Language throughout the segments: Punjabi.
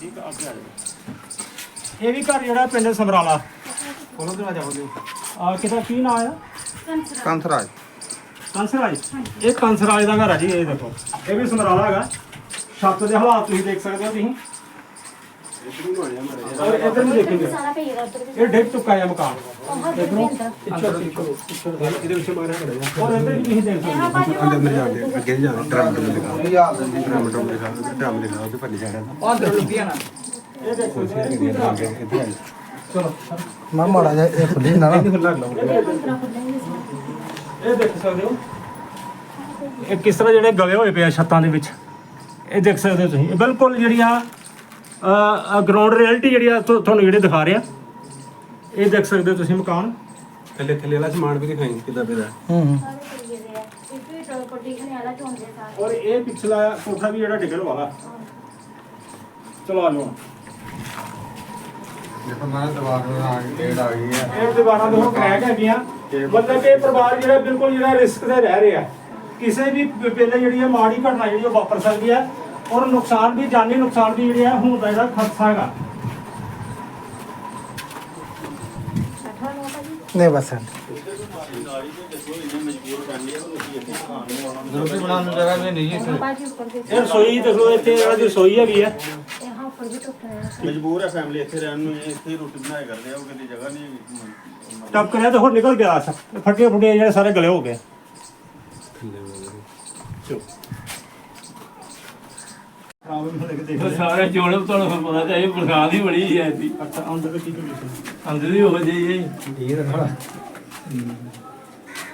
ਠੀਕ ਆ, ਅੱਗੇ ਆ ਜਾਓ ਇਹ ਵੀ ਘਰ ਜਿਹੜਾ ਪਿੰਡ ਸਮਰਾਲਾ। ਖੋਲੋ ਦਰਵਾਜ਼ਾ ਖੋਲੋ ਆ ਕਿਹਦਾ ਕੀ ਨਾਮ ਆ? ਕੰਥਰਾਜ ਕੰਸਰਾਜ? ਇਹ ਕੰਸਰਾਜ ਦਾ ਘਰ ਆ ਜੀ ਇਹ ਦੇਖੋ। ਇਹ ਵੀ ਸਮਰਾਲਾ ਹੈਗਾ। ਛੱਤ ਦੇ ਹਾਲਾਤ ਤੁਸੀਂ ਦੇਖ ਸਕਦੇ ਹੋ ਤੁਸੀਂ। ਅੰਦਰ ਜਾਂਦੇ ਅੱਗੇ ਨਹੀਂ ਜਾਂਦੇ drum drum drum drum drum ਉਹਦੇ ਪੱਲੇ ਉਹ ਅੰਦਰ ਲੁਕੀਆਂ ਨਾ। ਇਹ ਦੇਖੋ ਇੱਥੇ ਆਈ ਮੈਂ ਮਾੜਾ ਜਿਹਾ ਇਹ ਖੁੱਲੀ ਨਾ। ਨਾ ਇਹ ਦੇਖ ਸਕਦੇ ਹੋ। ਇਹ ਕਿਸ ਤਰ੍ਹਾਂ ਜਿਹੜੇ ਗਲੇ ਹੋਏ ਪਏ ਆ ਛੱਤਾਂ ਦੇ ਵਿੱਚ। ਇਹ ਦੇਖ ਸਕਦੇ ਹੋ ਤੁਸੀਂ। ਇਹ ਬਿਲਕੁਲ ਜਿਹੜੀ ਆ ਗਰਾਊਂਡ ਰਿਐਲਿਟੀ ਜਿਹੜੀ ਆ ਤੁ- ਤੁਹਾਨੂੰ ਜਿਹੜੇ ਦਿਖਾ ਰਿਹਾ ਇਹ ਦੇਖ ਸਕਦੇ ਹੋ ਤੁਸੀਂ ਮਕਾਨ। ਥੱਲੇ ਥੱਲੇ ਵਾਲਾ ਸਮਾਨ ਵੀ ਦਿਖਾਈ ਕਿੱਦਾਂ ਪਿਆ। ਹੂੰ ਹੂੰ। ਸਾਰੇ ਪਈਏ ਦੇ ਆ। ਇਹ ਵੀ ਟੋਲ ਕੋਟੀ ਖਣੇ ਵਾਲਾ ਚੋਂਦੇ ਸਾਰੇ। ਔਰ ਇਹ ਪਿਛਲਾ ਕੋਠਾ ਵੀ ਜਿਹੜਾ ਡਿੱਗਣ ਵਾਲਾ। ਚਲੋ ਆ ਜਾਓ। ਦੇਖੋ ਮੈਂ ਦਵਾਰ ਨੂੰ ਆ ਗਈ ਡੇਢ ਆ ਗਈ ਹੈ। ਇਹ ਦੀਵਾਰਾਂ ਦੇ ਹੁਣ ਕ੍ਰੈਕ ਹੈਗੀਆਂ। ਮਤਲਬ ਕਿ ਇਹ ਪਰਿਵਾਰ ਜਿਹੜਾ ਬਿਲਕੁਲ ਜਿਹੜਾ ਰਿਸਕ ਤੇ ਰਹਿ ਰਿਹਾ। ਕਿਸੇ ਵੀ ਪ- ਵੇਲੇ ਜਿਹੜੀ ਹੈ ਮਾੜੀ ਘਟਨਾ ਜਿਹੜੀ ਉਹ ਵਾਪਰ ਸਕਦੀ ਹੈ ਔਰ ਨੁਕਸਾਨ ਵੀ ਜਾਨੀ ਨੁਕਸਾਨ ਵੀ ਜਿਹੜੀ ਹੋਣ ਦਾ ਜਿਹੜਾ ਖਤਰਾ ਹੈਗਾ। ਨਹੀਂ ਬਸ ਰੋਟੀ ਬਣਾਉਣ ਨੂੰ ਜਗ੍ਹਾ ਵੀ ਨਹੀਂ ਹਾਂ ਇਹ ਰਸੋਈ ਦੇਖੋ ਇੱਥੇ ਜਿਹੜਾ ਦੀ ਰਸੋਈ ਹੈਗੀ ਹੈ ਇਹ ਹਾਂ ਉੱਪਰ ਵੀ ਟੁੱਟ ਰਿਹਾ ਮਜਬੂਰ ਹੈ ਫੈਮਿਲੀ ਇੱਥੇ ਰਹਿਣ ਨੂੰ ਇੱਥੇ ਹੀ ਰੋਟੀ ਬਣਾਇਆ ਕਰਦੇ ਆ ਉਹ ਕਿਤੇ ਜਗ੍ਹਾ ਨਹੀਂ ਹੈਗੀ। ਟੱਪ ਕਰਿਆ ਤੇ ਹੋਰ ਨਿਕਲ ਗਿਆ ਫੱਟੇ ਫੁੱਟੇ ਜਿਹੜੇ ਸਾਰੇ ਗਲੇ ਹੋ ਗਏ। ਸਾਰੇ ਜੋੜੇ ਤੁਹਾਨੂੰ ਪਤਾ ਚਾਹੀਏ ਬਰਸਾਤ ਹੀ ਬੜੀ ਹੈ ਸੀ ਅੱਛਾ ਅੰਦਰ ਕੀ ਕੰਡੀਸ਼ਨ ਅੰਦਰ ਹੀ ਹੋ। ਜਾਈਏ ਠੀਕ ਹੈ ਥੋੜਾ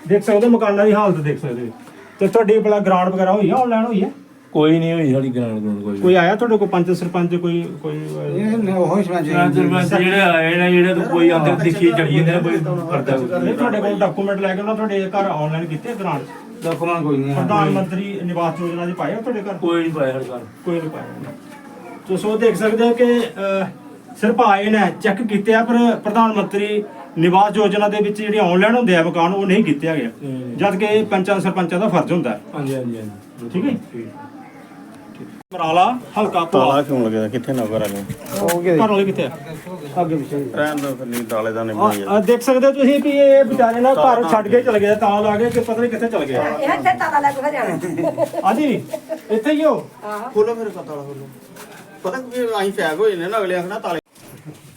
ਦੇਖ ਸਕਦੇ ਹੋ ਮਕਾਨਾਂ ਦੀ ਹਾਲਤ ਦੇਖ ਸਕਦੇ ਹੋ। ਤੇ ਤੁਹਾਡੀ ਬਲਾ ਗ੍ਰਾਂਟ ਵਗੈਰਾ ਹੋਈ ਆ ਆਨਲਾਈਨ ਹੋਈ ਹੈ ਕੋਈ ਨਹੀਂ ਹੋਈ ਸਾਡੀ ਗ੍ਰਾਂਡ ਗ੍ਰਾਂਡ ਕੋਈ ਕੋਈ ਆਇਆ ਤੁਹਾਡੇ ਕੋਲ ਪੰਚ ਸਰਪੰਚ ਕੋਈ ਕੋਈ ਇਹ ਉਹ ਹੀ ਸੁਣਾ ਸਰਪੰਚ ਜਿਹੜੇ ਆਏ ਨੇ ਜਿਹੜੇ ਤਾਂ ਕੋਈ ਅੰਦਰ ਦਿਖੀ ਚੜੀ ਜਾਂਦੇ ਨੇ ਕੋਈ ਕਰਦਾ ਨਹੀਂ ਤੁਹਾਡੇ ਕੋਲ ਡਾਕੂਮੈਂਟ ਲੈ ਕੇ ਉਹਨਾਂ ਤੁਹਾਡੇ ਘਰ ਆਨਲਾਈਨ ਕੀਤੇ ਗ੍ਰਾਂਟ? ਡਾਕੂਮੈਂਟ ਕੋਈ ਨਹੀਂ ਪ੍ਰਧਾਨ ਮੰਤਰੀ ਨਿਵਾਸ ਯੋਜਨਾ ਦੇ ਪਾਏ ਆ ਤੁਹਾਡੇ ਘਰ? ਕੋਈ ਨਹੀਂ ਪਾਇਆ ਸਾਡੇ ਘਰ। ਕੋਈ ਨਹੀਂ ਪਾਇਆ ਤੁਸੀਂ ਉਹ ਦੇਖ ਸਕਦੇ ਹੋ ਕਿ ਅਹ, ਸਿਰਫ ਆਏ ਨੇ ਚੈੱਕ ਕੀਤੇ ਆ ਪਰ ਪ੍ਰਧਾਨ ਮੰਤਰੀ ਨਿਵਾਸ ਯੋਜਨਾ ਦੇ ਵਿੱਚ ਜਿਹੜੇ ਆਨਲਾਈਨ ਹੁੰਦੇ ਆ ਮਕਾਨ ਉਹ ਨਹੀਂ ਕੀਤੇ ਹੈਗੇ। ਹੂੰ। ਜਦ ਕਿ ਪੰਚਾਂ ਸਰਪੰਚਾਂ ਦਾ ਫਰਜ਼ ਹੁੰਦਾ। ਹੈ ਹਾਂਜੀ ਹਾਂਜੀ ਹਾਂਜੀ। ਠੀਕ ਹੈ ਮਰਾਲਾ ਹਲਕਾ ਤਾਲਾ ਕਿਉਂ ਲੱਗਿਆ? ਕਿੱਥੇ ਨੌਕਰ ਆ ਹੋ ਗਿਆ ਘਰ ਵਾਲੇ ਕਿੱਥੇ ਆ? ਅੱਗੇ ਪਿੱਛੇ। ਰਹਿਣ ਦੋ ਫਿਰ ਨਹੀਂ ਤਾਲੇ ਦਾ ਨਹੀਂ ਬਣਾਇਆ ਆ। ਦੇਖ ਸਕਦੇ ਹੋ ਤੁਸੀਂ ਕਿ ਇਹ ਵਿਚਾਰੇ ਨਾ ਘਰ ਛੱਡ ਕੇ ਚਲੇ ਗਏ ਤਾਂ ਲਾ ਕੇ ਕਿ ਪਤਾ ਨਹੀਂ ਕਿੱਥੇ ਚਲੇ ਗਏ। ਇਹ ਇੱਥੇ ਤਾਲਾ ਲੱਗ ਜਾਣਾ। ਹਾਂਜੀ ਇੱਥੇ ਹੀ ਹੋ? ਖੋਲੋ ਫਿਰ ਤਾਲਾ ਖੋਲੋ। ਪਤਾ ਕਿ ਅਸੀਂ ਫੈਗ ਹੋਏ ਨੇ ਨਾ ਅਗਲੇ ਆਖਣਾ ਤਾਲੇ।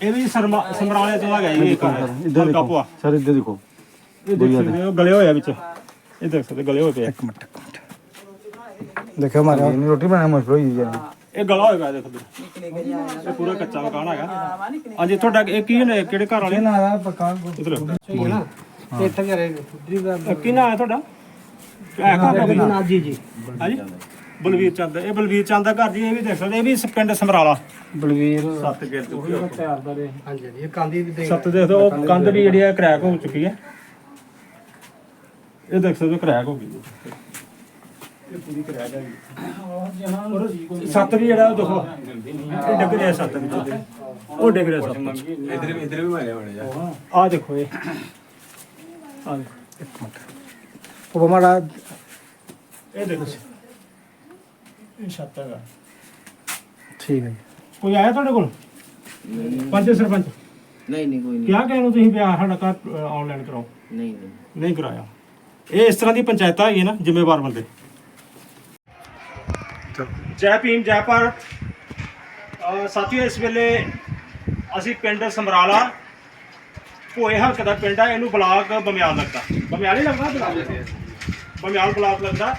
ਇਹ ਵੀ ਸਰਮਾ ਸਮਰਾਲੇ ਤੋਂ ਆ ਗਿਆ ਇਹ ਘਰ ਹਲਕਾ ਪਵਾ ਸਰ ਇੱਧਰ ਦੇਖੋ। ਇਹ ਦੇਖ ਸਕਦੇ ਹੋ ਗਲੇ ਹੋਇਆ ਵਿੱਚ। ਇਹ ਦੇਖ ਸਕਦੇ ਹੋ, ਗਲੇ ਹੋਏ ਪਏ। ਇੱਕ ਇੱਕ ਮਿੰਟ। ਦੇਖੋ ਮਾਰਿਆ ਇਹਨੇ ਰੋਟੀ ਬਣਾਉਣਾ ਮੁਸ਼ਕਲ ਹੋਈ ਜੀ ਇਹ ਗਲਾ ਹੋਏਗਾ ਦੇਖੋ ਤੁਸੀਂ। ਇਹ ਪੂਰਾ ਕੱਚਾ ਮਕਾਨ ਹੈਗਾ। ਹਾਂਜੀ ਤੁਹਾਡਾ ਇਹ ਕੀ ਨੇ? ਕਿਹੜੇ ਘਰ ਵਾਲੇ? ਨਾ ਆਦਾ ਪੱਕਾ। ਇਧਰ ਤੇ ਇੱਥੇ ਘਰੇ ਫੁੱਟਰੀ ਦਾ ਕੀ ਨਾਮ ਹੈ ਤੁਹਾਡਾ? ਹੈ? ਘਰ ਦਾ ਜੀ। ਜੀ ਹਾਂਜੀ। ਬਲਵੀਰ ਚੰਦ। ਇਹ ਬਲਵੀਰ ਚੰਦ ਦਾ ਘਰ ਜੀ ਇਹ ਵੀ ਦੇਖ ਸਕਦੇ ਇਹ ਵੀ ਪਿੰਡ ਸਮਰਾਲਾ। ਬਲਵੀਰ ਸੱਤ ਗੇਟ ਤਿਆਰ ਦਾ ਦੇ ਹਾਂਜੀ ਇਹ ਕਾਂਦੀ ਦੀ ਸੱਤ ਦੇਖ ਦਿਓ ਉਹ ਕੰਧ ਵੀ ਜਿਹੜੀ ਹੈ ਕ੍ਰੈਕ ਹੋ ਚੁੱਕੀ ਹੈ। ਇਹ ਦੇਖ ਸਕਦੇ ਹੋ ਕ੍ਰੈਕ ਹੋ ਗਈ ਹੈ। ਇਹ ਪੂਰੀ ਸੱਤ ਵੀ ਜਿਹੜਾ ਉਹ ਦੇਖੋ ਇਹ ਡਿੱਗ ਰਿਹਾ ਸੱਤ ਵਿੱਚ ਉਹ ਡਿੱਗ ਰਿਹਾ ਸੱਤ ਵਿੱਚ। ਇਧਰ ਵੀ ਇਧਰ ਵੀ ਮਾਰਿਆ ਬਣੇ ਜਾ। ਆ ਦੇਖੋ ਇਹ। ਆ ਦੇਖੋ ਉਹ ਮਾੜਾ ਇਹ ਦੇਖੋ। ਇਹ ਛੱਤ ਹੈਗਾ। ਠੀਕ ਹੈ ਜੀ। ਕੋਈ ਆਇਆ ਤੁਹਾਡੇ ਕੋਲ? ਪੰਚ ਸਰਪੰਚ? ਨਹੀਂ ਨਹੀਂ ਕੋਈ ਨਹੀਂ। ਕਿਹਾ ਕਿ ਇਹਨੂੰ ਤੁਸੀਂ ਵਿਆਹ ਸਾਡਾ ਘਰ ਆਨਲਾਈਨ ਕਰਾਓ? ਨਹੀਂ ਨਹੀਂ। ਨਹੀਂ ਕਰਾਇਆ। ਇਹ ਇਸ ਤਰ੍ਹਾਂ ਦੀ ਪੰਚਾਇਤਾਂ ਹੈਗੀਆਂ ਨਾ ਜ਼ਿੰਮੇਵਾਰ ਬੰਦੇ। ਜੈ ਭੀਮ ਜੈ ਭਾਰਤ। ਅਹ ਸਾਥੀਓ ਇਸ ਵੇਲੇ ਅਸੀਂ ਪਿੰਡ ਸਮਰਾਲਾ ਭੋਏ ਹਲਕ ਦਾ ਪਿੰਡ ਹੈ ਇਹਨੂੰ ਬਲਾਕ ਬਮਿਆਲ ਲੱਗਦਾ। ਬਮਿਆਲ ਹੀ ਲੱਗਦਾ ਬਲਾਕ? ਬਮਿਆਲ ਬਲਾਕ ਲੱਗਦਾ।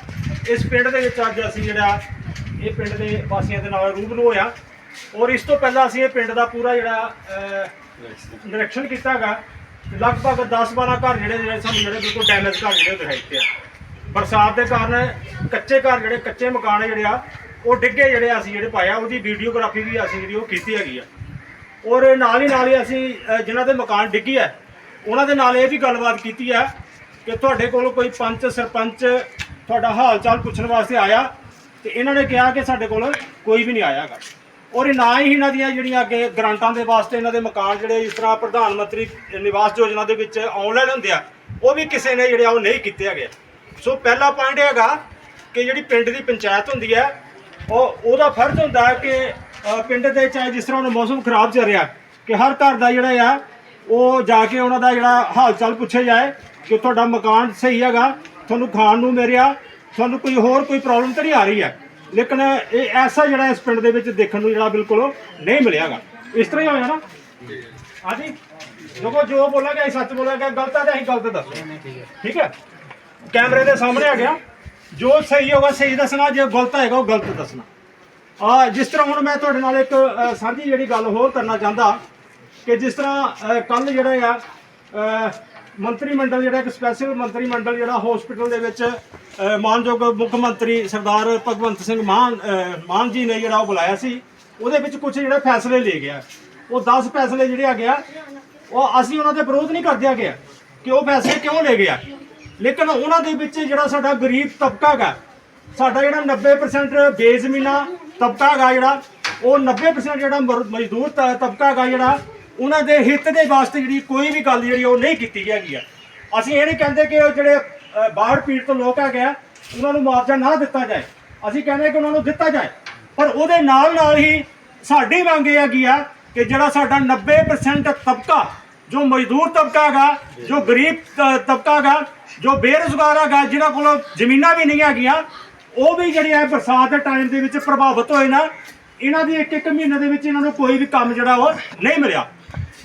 ਇਸ ਪਿੰਡ ਦੇ ਵਿੱਚ ਅੱਜ ਅਸੀਂ ਜਿਹੜਾ ਇਹ ਪਿੰਡ ਦੇ ਵਾਸੀਆਂ ਦੇ ਨਾਲ ਰੂਬਰੂ ਹੋਇਆ। ਔਰ ਇਸ ਤੋਂ ਪਹਿਲਾਂ ਅਸੀਂ ਇਹ ਪਿੰਡ ਦਾ ਪੂਰਾ ਜਿਹੜਾ ਅਹ, ਨਿਰੀਖਣ ਕੀਤਾ ਹੈਗਾ। ਲਗਭਗ 10-12 ਘਰ ਜਿਹੜੇ ਜਿਹੜੇ ਸਾਨੂੰ ਜਿਹੜੇ ਬਿਲਕੁਲ ਡੈਮੇਜ ਘਰ ਜਿਹੜੇ ਦਿਖਾਈ ਦਿੱਤੇ ਆ। ਬਰਸਾਤ ਦੇ ਕਾਰਨ ਕੱਚੇ ਘਰ ਜਿਹੜੇ ਕੱਚੇ ਮਕਾਨ ਜਿਹੜੇ ਆ ਉਹ ਡਿੱਗੇ ਜਿਹੜੇ ਅਸੀਂ ਜਿਹੜੇ ਪਾਇਆ ਉਹਦੀ ਵੀਡੀਓਗ੍ਰਾਫੀ ਵੀ ਅਸੀਂ ਜਿਹੜੀ ਉਹ ਕੀਤੀ ਹੈਗੀ ਆ। ਔਰ ਨਾਲ ਹੀ ਨਾਲ ਹੀ ਅਸੀਂ ਅ, ਜਿਨ੍ਹਾਂ ਦੇ ਮਕਾਨ ਡਿੱਗੀ ਹੈ ਉਹਨਾਂ ਦੇ ਨਾਲ ਇਹ ਵੀ ਗੱਲਬਾਤ ਕੀਤੀ ਹੈ ਕਿ ਤੁਹਾਡੇ ਕੋਲ ਕੋਈ ਪੰਚ ਸਰਪੰਚ ਤੁਹਾਡਾ ਹਾਲ ਚਾਲ ਪੁੱਛਣ ਵਾਸਤੇ ਆਇਆ ਤੇ ਇਹਨਾਂ ਨੇ ਕਿਹਾ ਕਿ ਸਾਡੇ ਕੋਲ ਕੋਈ ਵੀ ਨਹੀਂ ਆਇਆ ਹੈਗਾ। ਔਰ ਨਾ ਹੀ ਇਹਨਾਂ ਦੀਆਂ ਜਿਹੜੀਆਂ ਅੱਗੇ ਗ੍ਰਾਂਟਾਂ ਦੇ ਵਾਸਤੇ ਇਹਨਾਂ ਦੇ ਮਕਾਨ ਜਿਹੜੇ ਇਸ ਤਰ੍ਹਾਂ ਪ੍ਰਧਾਨ ਮੰਤਰੀ ਨਿਵਾਸ ਯੋਜਨਾ ਦੇ ਵਿੱਚ ਆਨਲਾਈਨ ਹੁੰਦੇ ਆ ਉਹ ਵੀ ਕਿਸੇ ਨੇ ਜਿਹੜੇ ਆ ਉਹ ਨਹੀਂ ਕੀਤੇ ਹੈਗੇ ਸੋ ਪਹਿਲਾ ਪੁਆਇੰਟ ਹੈਗਾ ਕਿ ਜਿਹੜੀ ਪਿੰਡ ਦੀ ਪੰਚਾਇਤ ਹੁੰਦੀ ਹੈ ਉਹ ਉਹਦਾ ਫਰਜ਼ ਹੁੰਦਾ ਹੈ ਕਿ ਪਿੰਡ ਦੇ ਚਾਹੇ ਜਿਸ ਤਰ੍ਹਾਂ ਹੁਣ ਮੌਸਮ ਖਰਾਬ ਚੱਲ ਰਿਹਾ ਕਿ ਹਰ ਘਰ ਦਾ ਜਿਹੜਾ ਆ ਉਹ ਜਾ ਕੇ ਉਹਨਾਂ ਦਾ ਜਿਹੜਾ ਹਾਲ ਚਾਲ ਪੁੱਛਿਆ ਜਾਏ ਕਿ ਤੁਹਾਡਾ ਮਕਾਨ ਸਹੀ ਹੈਗਾ ਤੁਹਾਨੂੰ ਖਾਣ ਨੂੰ ਮਿਲ ਰਿਹਾ ਤੁਹਾਨੂੰ ਕੋਈ ਹੋਰ ਕੋਈ ਪ੍ਰੋਬਲਮ ਤਾਂ ਨਹੀਂ ਆ ਰਹੀ ਹੈ। ਲੇਕਿਨ ਇਹ ਐਸਾ ਜਿਹੜਾ ਇਸ ਪਿੰਡ ਦੇ ਵਿੱਚ ਦੇਖਣ ਨੂੰ ਜਿਹੜਾ ਬਿਲਕੁਲ ਨਹੀਂ ਮਿਲਿਆਗਾ ਇਸ ਤਰ੍ਹਾਂ ਹੀ ਹੋਇਆ ਨਾ? ਹਾਂਜੀ? ਦੇਖੋ ਜੋ ਬੋਲਾਂਗੇ ਅਸੀਂ ਸੱਚ ਬੋਲਾਂਗੇ ਗਲਤ ਹੈ ਤਾਂ ਅਸੀਂ ਗਲਤ ਦੱਸਾਂਗੇ ਠੀਕ ਹੈ? ਕੈਮਰੇ ਦੇ ਸਾਹਮਣੇ ਆ ਗਿਆ। ਜੋ ਸਹੀ ਹੋਗਾ ਸਹੀ ਦੱਸਣਾ ਜੇ ਗਲਤ ਹੈਗਾ ਉਹ ਗਲਤ ਦੱਸਣਾ। ਆ ਜਿਸ ਤਰ੍ਹਾਂ ਹੁਣ ਮੈਂ ਤੁਹਾਡੇ ਨਾਲ ਇੱਕ ਅ, ਸਾਂਝੀ ਜਿਹੜੀ ਗੱਲ ਹੋਰ ਕਰਨਾ ਚਾਹੁੰਦਾ ਕਿ ਜਿਸ ਤਰ੍ਹਾਂ ਕੱਲ ਜਿਹੜਾ ਆ ਅ, ਮੰਤਰੀ ਮੰਡਲ ਜਿਹੜਾ ਇੱਕ ਸਪੈਸ਼ਲ ਮੰਤਰੀ ਮੰਡਲ ਜਿਹੜਾ ਹਸਪੀਟਲ ਦੇ ਵਿੱਚ ਅ, ਮਾਨਯੋਗ ਮੁੱਖ ਮੰਤਰੀ ਸਰਦਾਰ ਭਗਵੰਤ ਸਿੰਘ ਮਾਨ ਅ, ਮਾਨ ਜੀ ਨੇ ਜਿਹੜਾ ਉਹ ਬੁਲਾਇਆ ਸੀ ਉਹਦੇ ਵਿੱਚ ਕੁਝ ਜਿਹੜੇ ਫੈਸਲੇ ਲਏ ਗਿਆ। ਉਹ 10 ਫੈਸਲੇ ਜਿਹੜੇ ਆ ਗਿਆ ਉਹ ਅਸੀਂ ਉਹਨਾਂ ਦੇ ਵਿਰੋਧ ਨਹੀਂ ਕਰਦੇ ਗਿਆ ਕਿ ਉਹ ਫੈਸਲੇ ਕਿਉਂ ਲਏ ਗਿਆ? ਲੇਕਿਨ ਉਹਨਾਂ ਦੇ ਵਿੱਚ ਜਿਹੜਾ ਸਾਡਾ ਗਰੀਬ ਤਬਕਾ ਹੈਗਾ, ਸਾਡਾ ਜਿਹੜਾ 90% ਬੇਜ਼ਮੀਨਾ ਤਬਕਾ ਹੈਗਾ ਜਿਹੜਾ, ਉਹ 90% ਜਿਹੜਾ ਮਰ- ਮਜ਼ਦੂਰ ਤ- ਤਬਕਾ ਹੈਗਾ ਜਿਹੜਾ, ਉਹਨਾਂ ਦੇ ਹਿੱਤ ਦੇ ਵਾਸਤੇ ਜਿਹੜੀ ਕੋਈ ਵੀ ਗੱਲ ਜਿਹੜੀ ਉਹ ਨਹੀਂ ਕੀਤੀ ਹੈਗੀ ਆ। ਅਸੀਂ ਇਹ ਨਹੀਂ ਕਹਿੰਦੇ ਕਿ ਉਹ ਜਿਹੜੇ ਬਾੜ ਬਾਹਰ ਪੀੜਤ ਲੋਕ ਹੈਗੇ ਆ, ਉਹਨਾਂ ਨੂੰ ਮੁਆਵਜ਼ਾ ਨਾ ਦਿੱਤਾ ਜਾਏ। ਅਸੀਂ ਕਹਿੰਦੇ ਕਿ ਉਹਨਾਂ ਨੂੰ ਦਿੱਤਾ ਜਾਏ। ਪਰ ਉਹਦੇ ਨਾਲ ਨਾਲ ਹੀ ਸਾਡੀ ਮੰਗ ਇਹ ਹੈਗੀ ਆ ਕਿ ਜਿਹੜਾ ਸਾਡਾ 90% ਤਬਕਾ, ਜੋ ਮਜ਼ਦੂਰ ਤਬਕਾ ਹੈਗਾ, ਜੋ ਗਰੀਬ ਤ- ਤਬਕਾ ਹੈਗਾ ਜੋ ਬੇਰੁਜ਼ਗਾਰ ਹੈਗਾ ਜਿਹਨਾਂ ਕੋਲ ਜ਼ਮੀਨਾਂ ਵੀ ਨਹੀਂ ਹੈਗੀਆਂ, ਉਹ ਵੀ ਜਿਹੜੇ ਆ ਬਰਸਾਤ ਦੇ ਟਾਈਮ ਦੇ ਵਿੱਚ ਪ੍ਰਭਾਵਿਤ ਹੋਏ ਨਾ, ਇਹਨਾਂ ਦੀ ਇੱਕ ਇੱਕ ਮਹੀਨੇ ਦੇ ਵਿੱਚ ਇਹਨਾਂ ਨੂੰ ਕੋਈ ਵੀ ਕੰਮ ਜਿਹੜਾ ਉਹ ਨਹੀਂ ਮਿਲਿਆ।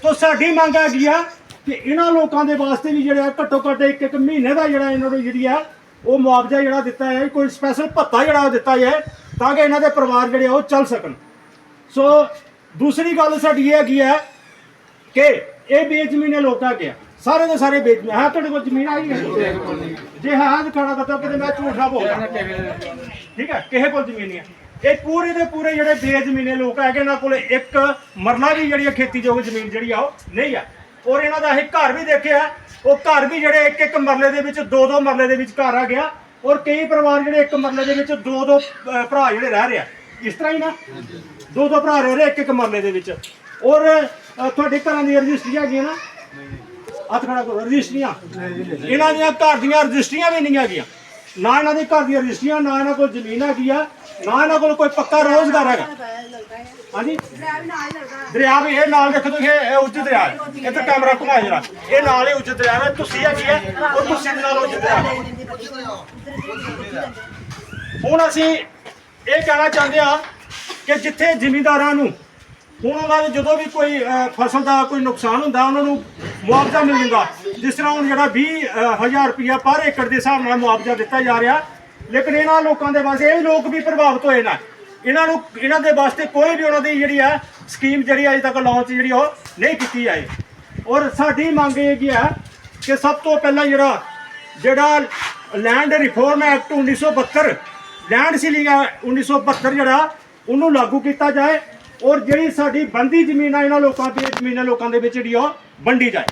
ਤੋਂ ਸਾਡੀ ਮੰਗ ਹੈਗੀ ਆ ਕਿ ਇਹਨਾਂ ਲੋਕਾਂ ਦੇ ਵਾਸਤੇ ਵੀ ਜਿਹੜਾ ਘੱਟੋ ਘੱਟ ਇੱਕ ਇੱਕ ਮਹੀਨੇ ਦਾ ਜਿਹੜਾ ਇਹਨਾਂ ਨੂੰ ਜਿਹੜੀ ਆ, ਉਹ ਮੁਆਵਜ਼ਾ ਜਿਹੜਾ ਦਿੱਤਾ ਹੈ ਕੋਈ ਸਪੈਸ਼ਲ ਭੱਤਾ ਜਿਹੜਾ ਉਹ ਦਿੱਤਾ ਜਾਏ, ਤਾਂ ਕਿ ਇਹਨਾਂ ਦੇ ਪਰਿਵਾਰ ਜਿਹੜੇ ਆ ਉਹ ਚੱਲ ਸਕਣ। ਸੋ ਦੂਸਰੀ ਗੱਲ ਸਾਡੀ ਇਹ ਹੈਗੀ ਹੈ ਕਿ ਇਹ ਬੇਜ਼ਮੀਨੇ ਲੋਕ ਹੈਗੇ ਆ। ਸਾਰੇ ਦੇ ਸਾਰੇ ਬੇਜ਼ਮੀਨ ਹਾਂ ਤੁਹਾਡੇ ਕੋਲ ਜ਼ਮੀਨ ਆਈ ਹੈ। ਜੇ ਹਾਂ ਤਾਂ ਖੜਾ ਕਰਤਾ ਕਿਤੇ ਮੈਂ ਝੂਠ ਬੋਲਦਾ ਠੀਕ ਹੈ ਕਿਸੇ ਕੋਲ ਜ਼ਮੀਨ ਨਹੀਂ ਹੈ। ਇਹ ਪੂਰੇ ਦੇ ਪੂਰੇ ਜਿਹੜੇ ਬੇਜ਼ਮੀਨੇ ਲੋਕ ਹੈਗੇ ਇਹਨਾਂ ਕੋਲ ਇੱਕ ਮਰਲਾ ਵੀ ਜਿਹੜੀ ਖੇਤੀਯੋਗ ਜ਼ਮੀਨ ਜਿਹੜੀ ਆ ਉਹ ਨਹੀਂ ਆ। ਔਰ ਇਹਨਾਂ ਦਾ ਇਹ ਘਰ ਵੀ ਦੇਖਿਆ ਉਹ ਘਰ ਵੀ ਜਿਹੜੇ ਇੱਕ ਇੱਕ ਮਰਲੇ ਦੇ ਵਿੱਚ ਦੋ ਦੋ ਮਰਲੇ ਦੇ ਵਿੱਚ ਘਰ ਆ ਗਿਆ। ਔਰ ਕਈ ਪਰਿਵਾਰ ਜਿਹੜੇ ਇੱਕ ਮਰਲੇ ਦੇ ਵਿੱਚ ਦੋ ਦੋ ਭਰਾ ਜਿਹੜੇ ਰਹਿ ਰਹੇ ਇਸ ਤਰ੍ਹਾਂ ਹੀ ਨਾ ਦੋ ਦੋ ਭਰਾ ਰਹਿ ਰਹੇ ਇੱਕ ਇੱਕ ਮਰਲੇ ਦੇ ਵਿੱਚ। ਔਰ ਤੁਹਾਡੇ ਘਰਾਂ ਦੀ ਰਜਿਸਟਰੀ ਹੈਗੀਆਂ ਨਾ? ਹੱਥ ਖੜਾ ਕਰੋ ਰਜਿਸਟਰੀਆਂ। ਇਹਨਾਂ ਦੀਆਂ ਘਰ ਦੀਆਂ ਰਜਿਸਟਰੀਆਂ ਵੀ ਨਹੀਂ ਹੈਗੀਆਂ। ਨਾ ਇਹਨਾਂ ਦੇ ਘਰ ਦੀਆਂ ਰਜਿਸਟਰੀਆਂ ਨਾ ਇਹਨਾਂ ਕੋਲ ਜ਼ਮੀਨ ਹੈਗੀ ਆ ਨਾ ਇਹਨਾਂ ਕੋਲ ਕੋਈ ਪੱਕਾ ਰੋਜ਼ਗਾਰ ਹੈਗਾ। ਹਾਂਜੀ? ਦਰਿਆ ਵੀ ਇਹ ਨਾਲ ਦੇਖੋ ਤੁਸੀਂ ਇਹ ਉੱਚ ਦਰਿਆ ਹੈ। ਇੱਧਰ ਕੈਮਰਾ ਘੁਮਾਇਆ ਜਰਾ। ਇਹ ਨਾਲ ਹੀ ਉੱਚ ਦਰਿਆ ਹੈ। ਤੁਸੀਂ ਹੈਗੀ ਹੈ ਉਹ ਤੁਸੀਂ ਦੇ ਨਾਲ ਉੱਚ ਦਰਿਆ ਹੈ। ਹੁਣ ਅਸੀਂ ਇਹ ਕਹਿਣਾ ਚਾਹੁੰਦੇ ਹਾਂ ਕਿ ਜਿੱਥੇ ਜ਼ਿਮੀਂਦਾਰਾਂ ਨੂੰ ਹੁਣ ਉਹਨਾਂ ਦੇ ਜਦੋਂ ਵੀ ਕੋਈ ਅਹ, ਫਸਲ ਦਾ ਕੋਈ ਨੁਕਸਾਨ ਹੁੰਦਾ ਉਹਨਾਂ ਨੂੰ ਮੁਆਵਜ਼ਾ ਮਿਲ ਮਿਲੇਗਾ। ਜਿਸ ਤਰ੍ਹਾਂ ਹੁਣ ਜਿਹੜਾ 20000 ਰੁਪਇਆ ਪਰ ਏਕੜ ਦੇ ਹਿਸਾਬ ਨਾਲ ਮੁਆਵਜ਼ਾ ਦਿੱਤਾ ਜਾ ਰਿਹਾ, ਲੇਕਿਨ ਇਹਨਾਂ ਲੋਕਾਂ ਦੇ ਵਾਸਤੇ ਇਹ ਲੋਕ ਵੀ ਪ੍ਰਭਾਵਿਤ ਹੋਏ ਨਾ। ਇਹਨਾਂ ਨੂੰ, ਇਹਨਾਂ ਦੇ ਵਾਸਤੇ ਕੋਈ ਵੀ ਉਹਨਾਂ ਦੀ ਜਿਹੜੀ ਆ ਸਕੀਮ ਜਿਹੜੀ ਅਜੇ ਤੱਕ ਲਾਂਚ ਜਿਹੜੀ ਉਹ ਨਹੀਂ ਕੀਤੀ ਜਾਏ ਔਰ ਸਾਡੀ ਮੰਗ ਇਹ ਕੀ ਹੈ ਕਿ ਸਭ ਤੋਂ ਪਹਿਲਾਂ ਜਿਹੜਾ ਜਿਹੜਾ land reform act 1972 land ceiling 1972 ਜਿਹੜਾ, ਉਹਨੂੰ ਲਾਗੂ ਕੀਤਾ ਜਾਏ। ਔਰ ਜਿਹੜੀ ਸਾਡੀ ਬੰਦੀ ਜ਼ਮੀਨ ਆ, ਇਹਨਾਂ ਲੋਕਾਂ ਦੀ, ਜ਼ਮੀਨਾਂ ਲੋਕਾਂ ਦੇ ਵਿੱਚ ਜਿਹੜੀ ਉਹ ਵੰਡੀ ਜਾਏ।